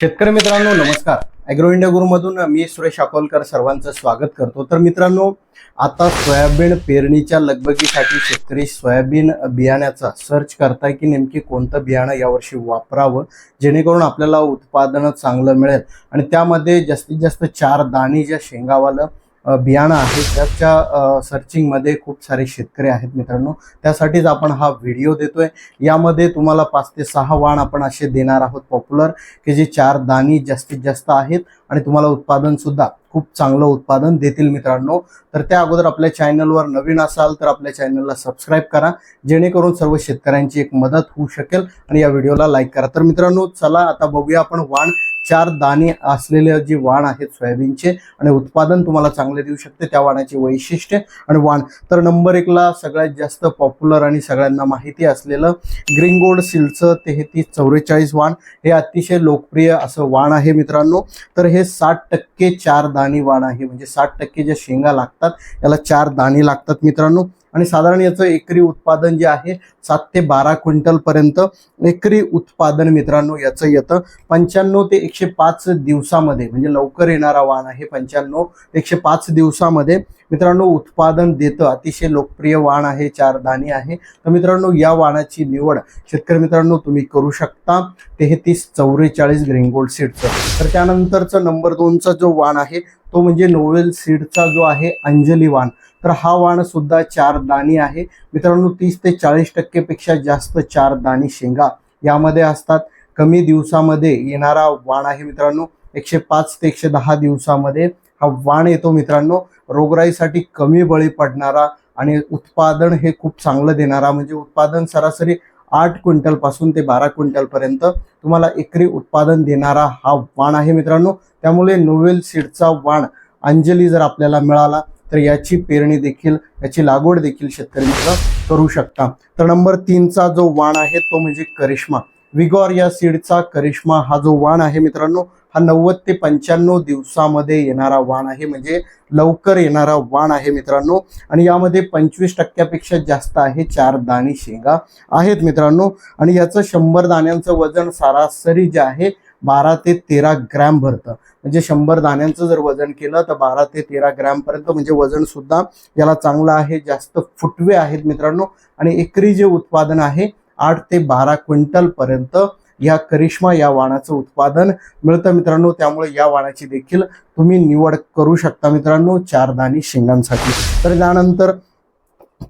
शेतकरी मित्रांनो नमस्कार. अॅग्रो इंडिया गुरुमधून मी सुरेश अकोलकर सर्वांचं स्वागत करतो. तर मित्रांनो आता सोयाबीन पेरणीच्या लगबगीसाठी शेतकरी सोयाबीन बियाण्याचा सर्च करताय की नेमकी कोणतं बियाणं यावर्षी वापरावं जेणेकरून आपल्याला उत्पादन चांगलं मिळेल. आणि त्यामध्ये जास्तीत जास्त चार दाणी ज्या शेंगावालं बियाणं आहे त्याच्या सर्चिंगमध्ये खूप सारे शेतकरी आहेत मित्रांनो. त्यासाठीच आपण हा व्हिडिओ देतोय. यामध्ये तुम्हाला पाच ते सहा वाण आपण असे देणार आहोत पॉप्युलर की जे चार दाणी जास्तीत जास्त आहेत आणि तुम्हाला उत्पादन सुद्धा खूप चांगलं उत्पादन देतील मित्रांनो. तर त्या अगोदर आपल्या चॅनलवर नवीन असाल तर आपल्या चॅनलला सबस्क्राईब करा. जेणेकरून सर्व शेतकऱ्यांची एक मदत होऊ शकेल आणि या व्हिडिओला लाईक करा. तर मित्रांनो चला आता बघूया आपण वाण चार दाणे असलेले जे वाण आहेत सोयाबीनचे आणि उत्पादन तुम्हाला चांगले देऊ शकते त्या वाणाची वैशिष्ट्य आणि वाण. तर नंबर एकला सगळ्यात जास्त पॉप्युलर आणि सगळ्यांना माहिती असलेलं ग्रीन गोल्ड सिल्डचं तेहतीस चौवेचाळीस वाण. हे अतिशय लोकप्रिय असं वाण आहे मित्रांनो. तर हे साठ टक्के चार दाणी वाण आहे. म्हणजे साठ टक्के ज्या शेंगा लागतात याला चार दाणी लागतात मित्रांनो. आणि साधारण याचं एकरी उत्पादन जे आहे सात ते बारा क्विंटल पर्यंत एकरी उत्पादन मित्रांनो याचं येतं. पंच्याण्णव ते एकशे पाच दिवसामध्ये म्हणजे लवकर येणारा वाण आहे पंच्याण्णव एकशे पाच दिवसामध्ये मित्रांनो उत्पादन देतं. अतिशय लोकप्रिय वाण आहे चार धानी आहे. तर मित्रांनो या वाणाची निवड शेतकरी मित्रांनो तुम्ही करू शकता. तेहतीस चौवेचाळीस ग्रीनगोल्ड सीडचं. तर त्यानंतरचा नंबर दोनचा जो वाण आहे तो म्हणजे नोवेल सीडचा जो आहे अंजली वाण. तर हा वाण सुद्धा चार दाणी आहे. मित्रांनो तीस ते चाळीस टक्केपेक्षा जास्त चार दाणी शेंगा यामध्ये असतात. कमी दिवसामध्ये येणारा वाण आहे मित्रांनो एकशे पाच ते एकशे दहा दिवसामध्ये हा वाण येतो मित्रांनो. रोगराईसाठी कमी बळी पडणारा आणि उत्पादन हे खूप चांगलं देणारा म्हणजे उत्पादन सरासरी आठ क्विंटलपासून ते बारा क्विंटलपर्यंत तुम्हाला एकरी उत्पादन देणारा हा वाण आहे मित्रांनो. त्यामुळे नोवेल सीडचा वाण अंजली जर आपल्याला मिळाला तर याची पेरणी देखील याची लागवड देखील शेतकरी मित्र करू शकता. तर नंबर तीनचा जो वाण आहे तो म्हणजे करिश्मा. विगॉर या सीडचा करिश्मा हा जो वाण आहे मित्रांनो हा नव्वद ते पंच्याण्णव दिवसामध्ये येणारा वाण आहे. म्हणजे लवकर येणारा वाण आहे मित्रांनो. आणि यामध्ये पंचवीस टक्क्यापेक्षा जास्त आहे चार दाणी शेंगा आहेत मित्रांनो. आणि याचं शंभर दाण्यांचं वजन सरासरी जे आहे बारा ते तेरा ग्रॅम भरतं. म्हणजे शंभर दाण्यांचं जर वजन केलं तर बारा ते तेरा ग्रॅमपर्यंत म्हणजे वजन सुद्धा याला चांगलं आहे जास्त फुटवे आहेत मित्रांनो. आणि एकरी जे उत्पादन आहे आठ ते बारा क्विंटलपर्यंत या करिश्मा या वाणाचं उत्पादन मिळतं मित्रांनो. त्यामुळे या वाणाची देखील तुम्ही निवड करू शकता मित्रांनो चार दाणी शेंगांसाठी. तर त्यानंतर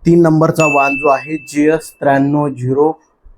तीन नंबरचा वाण जो आहे जी एस त्र्याण्णव झिरो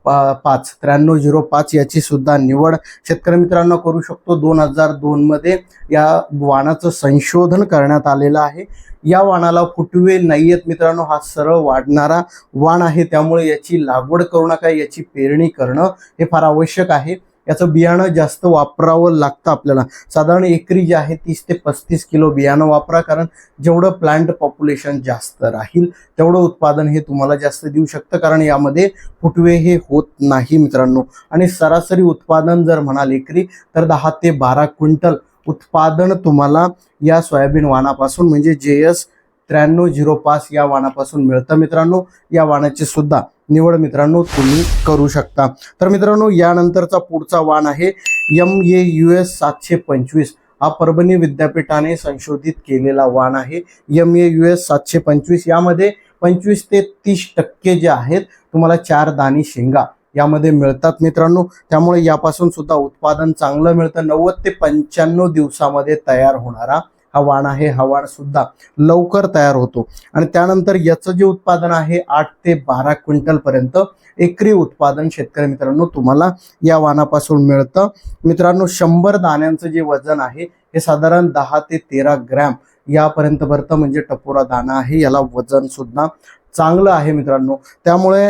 पा- पाच त्र्याण्णव झिरो पाच याची सुद्धा निवड शेतकरी मित्रांनो करू शकतो. दोन हजार दोनमध्ये या वाणाचं संशोधन करण्यात आलेलं आहे. या वाणाला फुटवे नाही आहेत मित्रांनो हा सरळ वाढणारा वाण आहे. त्यामुळे याची लागवड करू नका याची पेरणी करणं हे फार आवश्यक आहे. याचं बियाणं जास्त वापरावं लागतं आपल्याला. साधारण एकरी जे आहे तीस ते पस्तीस किलो बियाणं वापरा कारण जेवढं प्लांट पॉप्युलेशन जास्त राहील तेवढं उत्पादन हे तुम्हाला जास्त देऊ शकतं कारण यामध्ये फुटवे हे होत नाही मित्रांनो. आणि सरासरी उत्पादन जर म्हणाल एकरी तर दहा ते बारा क्विंटल उत्पादन तुम्हाला या सोयाबीन वाणापासून म्हणजे जे एस त्र्याण्णव झिरो पाच या वाणापासून मिळतं मित्रांनो. या वाणाची सुद्धा निवड मित्रांनो तुम्ही करू शकता. तर मित्रांनो यानंतरचा पुढचा वाण आहे एम ए यू एस सातशे पंचवीस. हा परभणी विद्यापीठाने संशोधित केलेला वाण आहे. एम ए यू एस सातशे पंचवीस. यामध्ये पंचवीस ते तीस टक्के जे आहेत तुम्हाला चार दाणी शेंगा यामध्ये मिळतात मित्रांनो. त्यामुळे यापासून सुद्धा उत्पादन चांगलं मिळतं. नव्वद ते पंच्याण्णव दिवसामध्ये तयार होणारा हा वाण आहे हा वाण सुद्धा लवकर तयार होतो. आणि त्यानंतर याचं जे उत्पादन आहे आठ ते बारा क्विंटल पर्यंत एकरी उत्पादन शेतकरी मित्रांनो तुम्हाला या वाणापासून मिळतं. मित्रांनो शंभर दाण्यांचं जे वजन आहे हे साधारण दहा ते तेरा ग्रॅम यापर्यंत भरतं. म्हणजे टपोरा दाणा आहे याला वजन सुद्धा चांगलं आहे मित्रांनो. त्यामुळे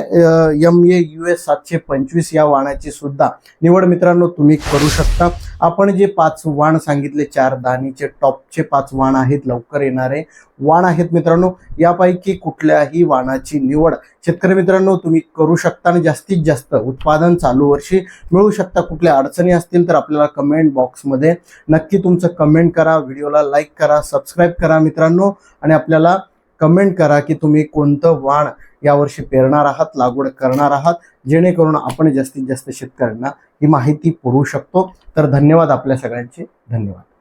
एम ए यू एस सातशे पंचवीस या वाणाची सुद्धा निवड मित्रांनो तुम्ही करू शकता. आपण जे पाच वाण सांगितले चार दानीचे टॉपचे पाच वाण आहेत लवकर येणारे वाण आहेत मित्रांनो. यापैकी कुठल्याही वाणाची निवड शेतकरी मित्रांनो तुम्ही करू शकता आणि जास्तीत जास्त उत्पादन चालू वर्षी मिळू शकता. कुठल्या अडचणी असतील तर आपल्याला कमेंट बॉक्समध्ये नक्की तुमचं कमेंट करा व्हिडिओला लाईक करा सबस्क्राईब करा मित्रांनो. आणि आपल्याला कमेंट करा की तुम्ही कोणतं वाण यावर्षी पेरणार आहात लागवड करणार आहात जेणेकरून आपण जास्तीत जास्त शेतकऱ्यांना ही माहिती पुरवू शकतो. तर धन्यवाद आपल्या सगळ्यांचे. धन्यवाद.